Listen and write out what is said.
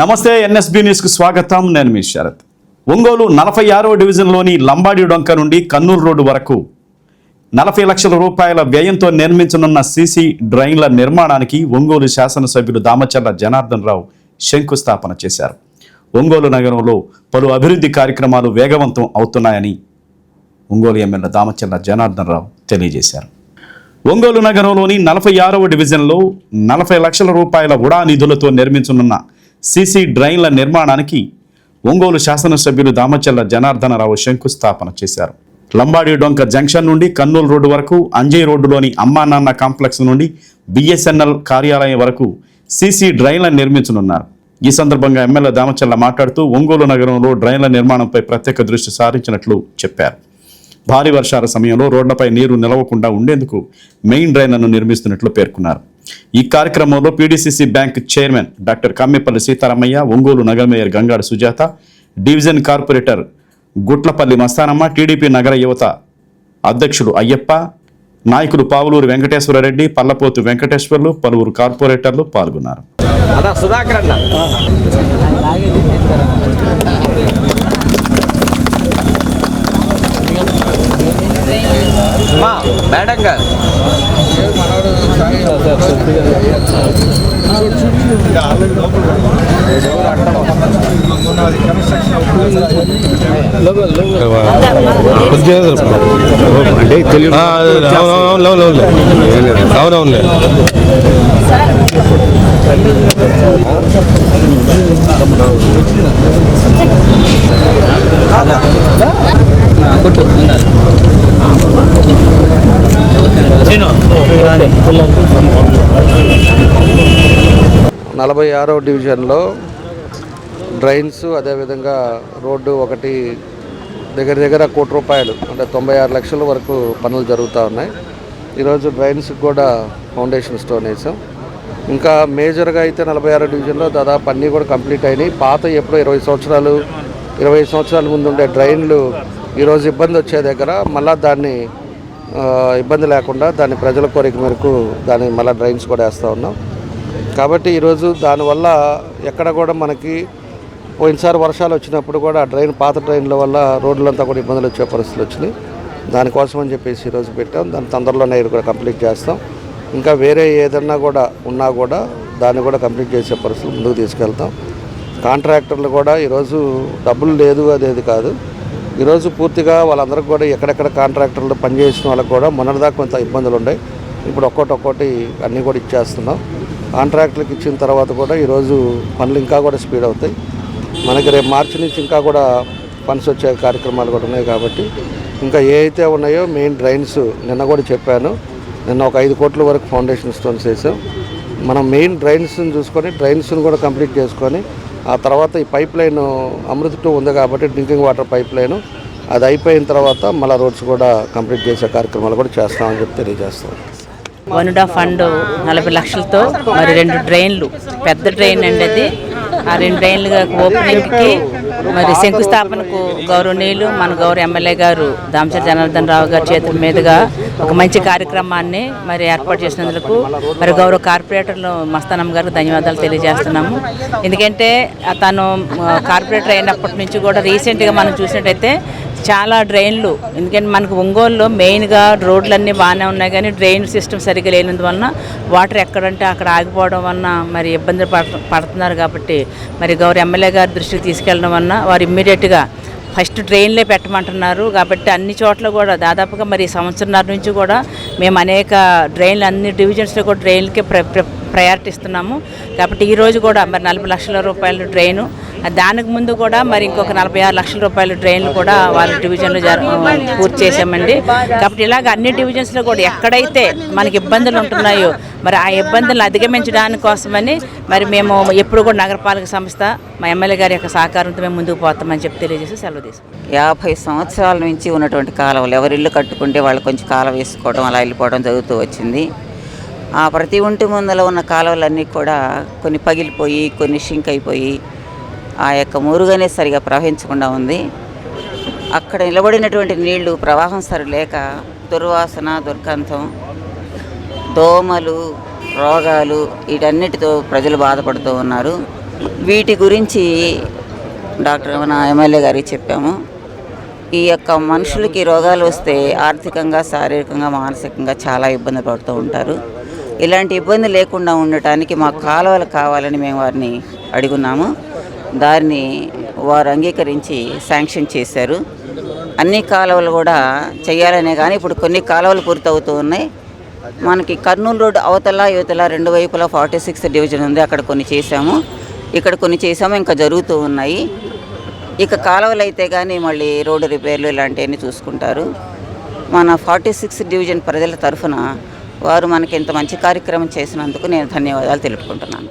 నమస్తే ఎన్ఎస్బి న్యూస్కు స్వాగతం. నేను మీ శరత్. ఒంగోలు నలభై ఆరో డివిజన్లోని లంబాడి డొంక నుండి కన్నూరు రోడ్డు వరకు నలభై లక్షల రూపాయల వ్యయంతో నిర్మించనున్న సీసీ డ్రైన్ల నిర్మాణానికి ఒంగోలు శాసనసభ్యులు దామచర్ల జనార్దన్ రావు శంకుస్థాపన చేశారు. ఒంగోలు నగరంలో పలు అభివృద్ధి కార్యక్రమాలు వేగవంతం అవుతున్నాయని ఒంగోలు ఎమ్మెల్యే దామచర్ల జనార్దన్ రావు తెలియజేశారు. ఒంగోలు నగరంలోని నలభై ఆరవ డివిజన్లో నలభై లక్షల రూపాయల ఉడా నిధులతో నిర్మించనున్న సీసీ డ్రైన్ల నిర్మాణానికి ఒంగోలు శాసనసభ్యులు దామచల్ల జనార్దనరావు శంకుస్థాపన చేశారు. లంబాడి డొంక జంక్షన్ నుండి కర్నూలు రోడ్డు వరకు అంజయ్ రోడ్డులోని అమ్మా నాన్న కాంప్లెక్స్ నుండి బిఎస్ఎన్ఎల్ కార్యాలయం వరకు సీసీ డ్రైన్లను నిర్మించనున్నారు. ఈ సందర్భంగా ఎమ్మెల్యే దామచల్ల మాట్లాడుతూ ఒంగోలు నగరంలో డ్రైన్ల నిర్మాణంపై ప్రత్యేక దృష్టి సారించినట్లు చెప్పారు. భారీ వర్షాల సమయంలో రోడ్లపై నీరు నిలవకుండా ఉండేందుకు మెయిన్ డ్రైన్లను నిర్మిస్తున్నట్లు పేర్కొన్నారు. ఈ కార్యక్రమంలో PDCC bank chairman doctor Kammipalli Seetharamaiah Ongole నగర mayor Gangadu Sujatha division corporator Gutlapalli Mastanamma TDP నగర యువత అధ్యక్షుడు అయ్యప్ప నాయకులు పావులూరు వెంకటేశ్వరరెడ్డి పల్లపోతు వెంకటేశ్వర్లు పలువురు కార్పొరేటర్లు పాల్గొన్నారు. మేడం గారు. అంటే తెలియదు అవునవును అవునవునులే నలభై ఆరో డివిజన్లో డ్రైన్స్ అదేవిధంగా రోడ్డు ఒకటి దగ్గర దగ్గర కోటి రూపాయలు అంటే తొంభై ఆరు లక్షల వరకు పనులు జరుగుతూ ఉన్నాయి. ఈరోజు డ్రైన్స్కి కూడా ఫౌండేషన్ స్టోన్ వేసాం. ఇంకా మేజర్గా అయితే నలభై ఆరో డివిజన్లో దాదాపు అన్నీ కూడా కంప్లీట్ అయినాయి. పాత ఎప్పుడో ఇరవై సంవత్సరాలు ఇరవై సంవత్సరాల ముందు ఉండే డ్రైన్లు ఈరోజు ఇబ్బంది వచ్చే దగ్గర మళ్ళీ దాన్ని ఇబ్బంది లేకుండా దాన్ని ప్రజల కోరిక మేరకు దాన్ని మళ్ళీ డ్రైన్స్ కూడా వేస్తూ ఉన్నాం. కాబట్టి ఈరోజు దానివల్ల ఎక్కడ కూడా మనకి పోయినసారి వర్షాలు వచ్చినప్పుడు కూడా డ్రైన్ పాత డ్రైన్ల వల్ల రోడ్లంతా కూడా ఇబ్బందులు వచ్చే పరిస్థితులు వచ్చినాయి. దానికోసం అని చెప్పేసి ఈరోజు పెట్టాం. దాని తొందరలోనే ఇది కూడా కంప్లీట్ చేస్తాం. ఇంకా వేరే ఏదన్నా కూడా ఉన్నా కూడా దాన్ని కూడా కంప్లీట్ చేసే పరిస్థితులు ముందుకు తీసుకెళ్తాం. కాంట్రాక్టర్లు కూడా ఈరోజు డబ్బులు లేదు అదేది కాదు. ఈరోజు పూర్తిగా వాళ్ళందరికీ కూడా ఎక్కడెక్కడ కాంట్రాక్టర్లు పనిచేసిన వాళ్ళకి కూడా మొన్నటిదాకా కొంత ఇబ్బందులు ఉన్నాయి ఇప్పుడు ఒక్కోటి ఒక్కోటి అన్నీ కూడా ఇచ్చేస్తున్నాం. కాంట్రాక్టులకు ఇచ్చిన తర్వాత కూడా ఈరోజు పనులు ఇంకా కూడా స్పీడ్ అవుతాయి. మనకి రేపు మార్చి నుంచి ఇంకా కూడా ఫండ్స్ వచ్చే కార్యక్రమాలు కూడా ఉన్నాయి కాబట్టి ఇంకా ఏ అయితే ఉన్నాయో మెయిన్ డ్రైన్స్ నిన్న కూడా చెప్పాను. నిన్న ఒక ఐదు కోట్ల వరకు ఫౌండేషన్ స్టోన్స్ వేసాం. మనం మెయిన్ డ్రైన్స్ని చూసుకొని డ్రైన్స్ని కూడా కంప్లీట్ చేసుకొని ఆ తర్వాత ఈ పైప్ లైన్ అమృత్ టూ ఉంది కాబట్టి డ్రింకింగ్ వాటర్ పైప్ లైన్ అది అయిపోయిన తర్వాత మళ్ళీ రోడ్స్ కూడా కంప్లీట్ చేసే కార్యక్రమాలు కూడా చేస్తామని చెప్పి తెలియజేస్తాం. వనుడా ఫండ్ నలభై లక్షలతో మరి రెండు డ్రైన్లు పెద్ద డ్రైన్ అండి అది. ఆ రెండు డ్రైన్లు ఓపెనింగ్కి మరి శంకుస్థాపనకు గౌరవనీయులు మన గౌరవ ఎమ్మెల్యే గారు దామచర్ జనార్దన్ రావు గారి చేతుల మీదుగా ఒక మంచి కార్యక్రమాన్ని మరి ఏర్పాటు చేసినందుకు మరి గౌరవ కార్పొరేటర్లు మస్తానమ్మ గారికి ధన్యవాదాలు తెలియజేస్తున్నాము. ఎందుకంటే తను కార్పొరేటర్ అయినప్పటి నుంచి కూడా రీసెంట్గా మనం చూసినట్టయితే చాలా డ్రైన్లు. ఎందుకంటే మనకు ఒంగోలులో మెయిన్గా రోడ్లన్నీ బాగానే ఉన్నాయి కానీ డ్రైన్ సిస్టమ్ సరిగ్గా లేనందువలన వాటర్ ఎక్కడంటే అక్కడ ఆగిపోవడం వలన మరి ఇబ్బందులు పడుతు పడుతున్నారు కాబట్టి మరి గౌరవ ఎమ్మెల్యే గారి దృష్టికి తీసుకెళ్ళడం వలన వారు ఇమ్మీడియట్గా ఫస్ట్ ట్రైన్లే పెట్టమంటున్నారు కాబట్టి అన్ని చోట్ల కూడా దాదాపుగా మరి సంవత్సరంన్నర నుంచి కూడా మేము అనేక డ్రైన్లు అన్ని డివిజన్స్లో కూడా డ్రైన్లకే ప్ర ప్రయారిటీ ఇస్తున్నాము కాబట్టి ఈరోజు కూడా మరి నలభై లక్షల రూపాయలు డ్రైను. దానికి ముందు కూడా మరి ఇంకొక నలభై ఆరు లక్షల రూపాయల డ్రైన్లు కూడా వాళ్ళ డివిజన్లో పూర్తి చేశామండి. కాబట్టి ఇలాగ అన్ని డివిజన్స్లో కూడా ఎక్కడైతే మనకి ఇబ్బందులు ఉంటున్నాయో మరి ఆ ఇబ్బందులను అధిగమించడానికి కోసమని మరి మేము ఎప్పుడు కూడా నగరపాలక సంస్థ మా ఎమ్మెల్యే గారి యొక్క సహకారంతో మేము ముందుకు పోతామని చెప్పి తెలియజేసి సెలవు తీసుకున్నాం. యాభై సంవత్సరాల నుంచి ఉన్నటువంటి కాలువలు ఎవరి ఇల్లు కట్టుకుంటే వాళ్ళు కొంచెం కాలువ వేసుకోవడం అలా వెళ్ళిపోవడం జరుగుతూ వచ్చింది. ఆ ప్రతి ఒంటి ముందల ఉన్న కాలువలన్నీ కూడా కొన్ని పగిలిపోయి కొన్ని షింక్ అయిపోయి ఆ యొక్క మురుగనే సరిగా ప్రవహించకుండా ఉంది. అక్కడ నిలబడినటువంటి నీళ్ళు ప్రవాహం సరి లేక దుర్వాసన దుర్గంధం దోమలు రోగాలు వీటన్నిటితో ప్రజలు బాధపడుతూ ఉన్నారు. వీటి గురించి డాక్టర్ మన ఎమ్మెల్యే గారికి చెప్పాము. ఈ యొక్క మనుషులకి రోగాలు వస్తే ఆర్థికంగా శారీరకంగా మానసికంగా చాలా ఇబ్బంది పడుతూ ఉంటారు. ఇలాంటి ఇబ్బంది లేకుండా ఉండటానికి మా కాలువలు కావాలని మేము వారిని అడుగున్నాము. దాన్ని వారు అంగీకరించి శాంక్షన్ చేశారు. అన్ని కాలువలు కూడా చేయాలనే కానీ ఇప్పుడు కొన్ని కాలువలు పూర్తవుతూ ఉన్నాయి. మనకి కర్నూలు రోడ్ అవతల యువతల రెండు వైపులా ఫార్టీ సిక్స్ డివిజన్ ఉంది. అక్కడ కొన్ని చేశాము. ఇక్కడ కొన్ని చేసాము ఇంకా జరుగుతూ ఉన్నాయి. ఇక కాలువలు అయితే కానీ మళ్ళీ రోడ్డు రిపేర్లు ఇలాంటివన్నీ చూసుకుంటారు. మన ఫార్టీ సిక్స్ డివిజన్ ప్రజల తరఫున వారు మనకి ఇంత మంచి కార్యక్రమం చేసినందుకు నేను ధన్యవాదాలు తెలుపుకుంటున్నాను.